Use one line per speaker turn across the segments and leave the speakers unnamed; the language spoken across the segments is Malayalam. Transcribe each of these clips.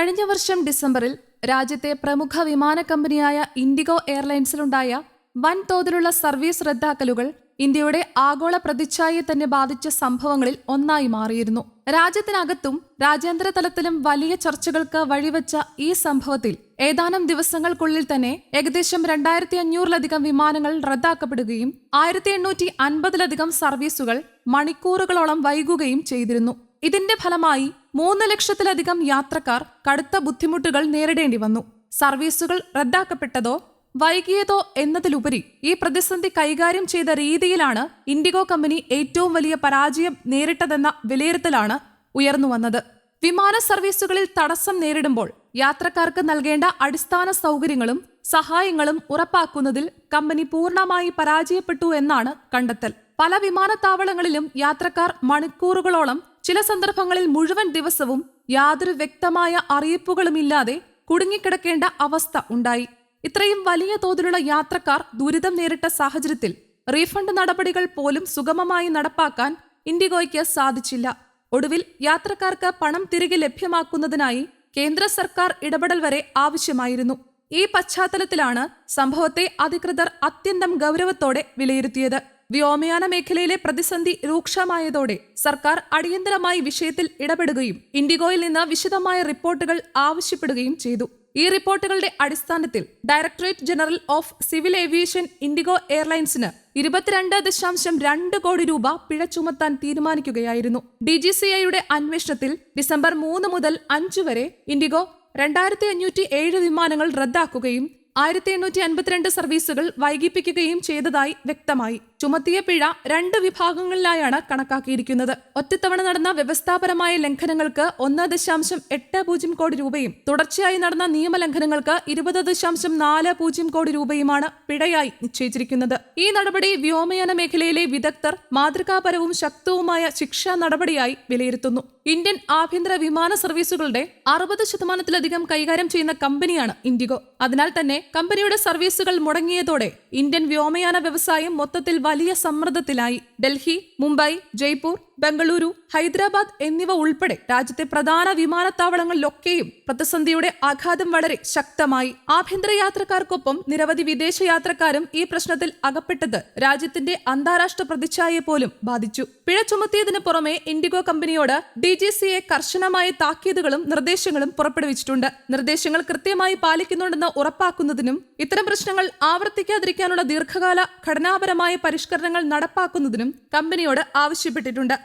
കഴിഞ്ഞ വർഷം ഡിസംബറിൽ രാജ്യത്തെ പ്രമുഖ വിമാന കമ്പനിയായ ഇൻഡിഗോ എയർലൈൻസിലുണ്ടായ വൻതോതിലുള്ള സർവീസ് റദ്ദാക്കലുകൾ ഇന്ത്യയുടെ ആഗോള പ്രതിച്ഛായയെ തന്നെ ബാധിച്ച സംഭവങ്ങളിൽ ഒന്നായി മാറിയിരുന്നു. രാജ്യത്തിനകത്തും രാജ്യാന്തര തലത്തിലും വലിയ ചർച്ചകൾക്ക് വഴിവെച്ച ഈ സംഭവത്തിൽ ഏതാനും ദിവസങ്ങൾക്കുള്ളിൽ തന്നെ ഏകദേശം രണ്ടായിരത്തി അഞ്ഞൂറിലധികം വിമാനങ്ങൾ റദ്ദാക്കപ്പെടുകയും ആയിരത്തി എണ്ണൂറ്റി അൻപതിലധികം സർവീസുകൾ മണിക്കൂറുകളോളം വൈകുകയും ചെയ്തിരുന്നു. ഇതിന്റെ ഫലമായി മൂന്ന് ലക്ഷത്തിലധികം യാത്രക്കാർ കടുത്ത ബുദ്ധിമുട്ടുകൾ നേരിടേണ്ടി വന്നു. സർവീസുകൾ റദ്ദാക്കപ്പെട്ടതോ വൈകിയതോ എന്നതിലുപരി ഈ പ്രതിസന്ധി കൈകാര്യം ചെയ്ത രീതിയിലാണ് ഇൻഡിഗോ കമ്പനി ഏറ്റവും വലിയ പരാജയം നേരിട്ടതെന്ന വിലയിരുത്തലാണ് ഉയർന്നുവന്നത് വിമാന സർവീസുകളിൽ തടസ്സം നേരിടുമ്പോൾ യാത്രക്കാർക്ക് നൽകേണ്ട അടിസ്ഥാന സൗകര്യങ്ങളും സഹായങ്ങളും ഉറപ്പാക്കുന്നതിൽ കമ്പനി പൂർണമായി പരാജയപ്പെട്ടു എന്നാണ് കണ്ടെത്തൽ. പല വിമാനത്താവളങ്ങളിലും യാത്രക്കാർ മണിക്കൂറുകളോളം ചില സന്ദർഭങ്ങളിൽ മുഴുവൻ ദിവസവും യാതൊരു വ്യക്തമായ അറിയിപ്പുകളുമില്ലാതെ കുടുങ്ങിക്കിടക്കേണ്ട അവസ്ഥ ഉണ്ടായി. ഇത്രയും വലിയ തോതിലുള്ള യാത്രക്കാർ ദുരിതം നേരിട്ട സാഹചര്യത്തിൽ റീഫണ്ട് നടപടികൾ പോലും സുഗമമായി നടപ്പാക്കാൻ ഇൻഡിഗോയ്ക്ക് സാധിച്ചില്ല. ഒടുവിൽ യാത്രക്കാർക്ക് പണം തിരികെ ലഭ്യമാക്കുന്നതിനായി കേന്ദ്ര സർക്കാർ ഇടപെടൽ വരെ ആവശ്യമായിരുന്നു. ഈ പശ്ചാത്തലത്തിലാണ് സംഭവത്തെ അധികൃതർ അത്യന്തം ഗൗരവത്തോടെ വിലയിരുത്തിയത്. വ്യോമയാന മേഖലയിലെ പ്രതിസന്ധി രൂക്ഷമായതോടെ സർക്കാർ അടിയന്തരമായി വിഷയത്തിൽ ഇടപെടുകയും ഇൻഡിഗോയിൽ നിന്ന് വിശദമായ റിപ്പോർട്ടുകൾ ആവശ്യപ്പെടുകയും ചെയ്തു. ഈ റിപ്പോർട്ടുകളുടെ അടിസ്ഥാനത്തിൽ directorate general of civil aviation IndiGo എയർലൈൻസിന് ഇരുപത്തിരണ്ട് ദശാംശം രണ്ട് കോടി രൂപ പിഴ ചുമത്താൻ തീരുമാനിക്കുകയായിരുന്നു. ഡി ജി സി ഐയുടെ അന്വേഷണത്തിൽ ഡിസംബർ മൂന്ന് മുതൽ അഞ്ച് വരെ ഇൻഡിഗോ രണ്ടായിരത്തി അഞ്ഞൂറ്റി ഏഴ് വിമാനങ്ങൾ റദ്ദാക്കുകയും ആയിരത്തി എണ്ണൂറ്റി അൻപത്തിരണ്ട് സർവീസുകൾ വൈകിപ്പിക്കുകയും ചെയ്തതായി വ്യക്തമായി. ചുമത്തിയ പിഴ രണ്ട് വിഭാഗങ്ങളിലായാണ് കണക്കാക്കിയിരിക്കുന്നത്. ഒറ്റത്തവണ നടന്ന വ്യവസ്ഥാപരമായ ലംഘനങ്ങൾക്ക് ഒന്ന് ദശാംശം എട്ട് പൂജ്യം കോടി രൂപയും തുടർച്ചയായി നടന്ന നിയമലംഘനങ്ങൾക്ക് ഇരുപത് ദശാംശം നാല് പൂജ്യം കോടി രൂപയുമാണ് പിഴയായി നിശ്ചയിച്ചിരിക്കുന്നത്. ഈ നടപടി വ്യോമയാന മേഖലയിലെ വിദഗ്ധർ മാതൃകാപരവും ശക്തവുമായ ശിക്ഷാ നടപടിയായി വിലയിരുത്തുന്നു. ഇന്ത്യൻ ആഭ്യന്തര വിമാന സർവീസുകളുടെ അറുപത് ശതമാനത്തിലധികം കൈകാര്യം ചെയ്യുന്ന കമ്പനിയാണ് ഇൻഡിഗോ. അതിനാൽ തന്നെ കമ്പനിയുടെ സർവീസുകൾ മുടങ്ങിയതോടെ ഇന്ത്യൻ വ്യോമയാന വ്യവസായം മൊത്തത്തിൽ വലിയ സമ്മർദ്ദത്തിലായി ഡൽഹി മുംബൈ ജയ്പൂർ ബംഗളൂരു ഹൈദരാബാദ് എന്നിവ ഉൾപ്പെടെ രാജ്യത്തെ പ്രധാന വിമാനത്താവളങ്ങളിലൊക്കെയും പ്രതിസന്ധിയുടെ ആഘാതം വളരെ ശക്തമായി. ആഭ്യന്തര യാത്രക്കാർക്കൊപ്പം നിരവധി വിദേശ യാത്രക്കാരും ഈ പ്രശ്നത്തിൽ അകപ്പെട്ടത് രാജ്യത്തിന്റെ അന്താരാഷ്ട്ര പ്രതിച്ഛായയെ പോലും ബാധിച്ചു. പിഴ ചുമത്തിയതിന് പുറമെ ഇൻഡിഗോ കമ്പനിയോട് ഡി ജി സിയെ കർശനമായ താക്കീതുകളും നിർദ്ദേശങ്ങളും പുറപ്പെടുവിച്ചിട്ടുണ്ട്. നിർദ്ദേശങ്ങൾ കൃത്യമായി പാലിക്കുന്നുണ്ടെന്ന് ഉറപ്പാക്കുന്നതിനും ഇത്തരം പ്രശ്നങ്ങൾ ആവർത്തിക്കാതിരിക്കാനുള്ള ദീർഘകാല ഘടനാപരമായ പരിഷ്കരണങ്ങൾ നടപ്പാക്കുന്നതിനും കമ്പനിയോട് ആവശ്യപ്പെട്ടിട്ടുണ്ട്.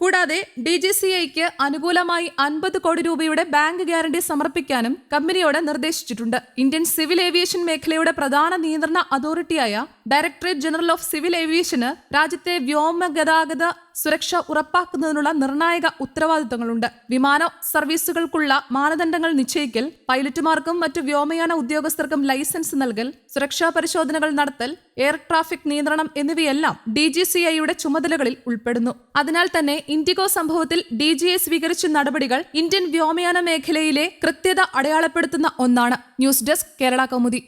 കൂടാതെ ഡി ജി സി ഐക്ക് അനുകൂലമായി അൻപത് കോടി രൂപയുടെ ബാങ്ക് ഗ്യാരണ്ടി സമർപ്പിക്കാനും കമ്പനിയോട് നിർദ്ദേശിച്ചിട്ടുണ്ട്. ഇന്ത്യൻ സിവിൽ ഏവിയേഷൻ മേഖലയുടെ പ്രധാന നിയന്ത്രണ അതോറിറ്റിയായ ഡയറക്ടറേറ്റ് ജനറൽ ഓഫ് സിവിൽ ഏവിയേഷന് രാജ്യത്തെ വ്യോമ ഗതാഗത സുരക്ഷ ഉറപ്പാക്കുന്നതിനുള്ള നിർണായക ഉത്തരവാദിത്തങ്ങളുണ്ട്. വിമാന സർവീസുകൾക്കുള്ള മാനദണ്ഡങ്ങൾ നിശ്ചയിക്കൽ പൈലറ്റുമാർക്കും മറ്റ് വ്യോമയാന ഉദ്യോഗസ്ഥർക്കും ലൈസൻസ് നൽകൽ സുരക്ഷാ പരിശോധനകൾ നടത്തൽ എയർ ട്രാഫിക് നിയന്ത്രണം എന്നിവയെല്ലാം ഡി ജി സി ഐയുടെ ചുമതലകളിൽ ഉൾപ്പെടുന്നു. അതിനാൽ തന്നെ ഇൻഡിഗോ സംഭവത്തിൽ ഡി ജി എ സ്വീകരിച്ച നടപടികൾ ഇന്ത്യൻ വ്യോമയാന മേഖലയിലെ കൃത്യത അടയാളപ്പെടുത്തുന്ന ഒന്നാണ്. News desk Kerala Kaumudi.